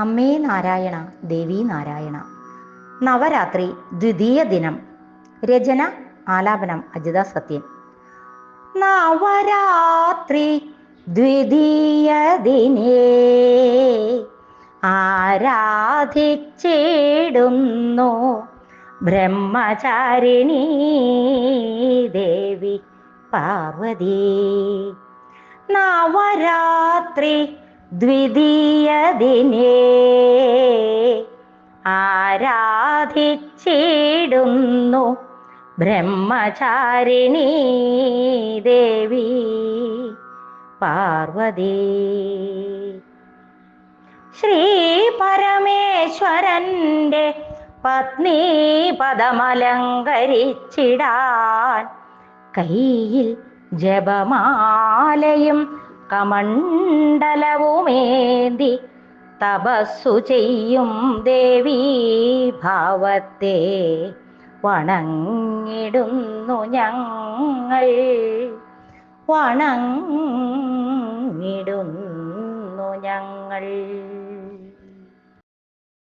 അമ്മേ നാരായണ ദേവി നാരായണ. നവരാത്രി ദ്വിതീയ ദിനം. രചന ആലാപനം അജിത സത്യൻ. നവരാത്രി ദ്വിതീയ ദിനേ. ആരാധിച്ചിടുന്നു ബ്രഹ്മചാരിണി ദേവി പാർവതി. നവരാത്രി ദ്വിതീയ ദിനേ ആരാധിച്ചിടുന്നു ബ്രഹ്മചാരിണി ദേവി പാർവതി. ശ്രീ പരമേശ്വരന്റെ പത്നി പദമലങ്കരിച്ചിടാൻ കയ്യിൽ ജപമാലയും കമണ്ഡലവുമേന്തി തപസ്സു ചെയ്യും ദേവീ ഭാവത്തെ. വണങ്ങിടുന്നു ഞങ്ങൾ വണങ്ങിടുന്നു ഞങ്ങൾ.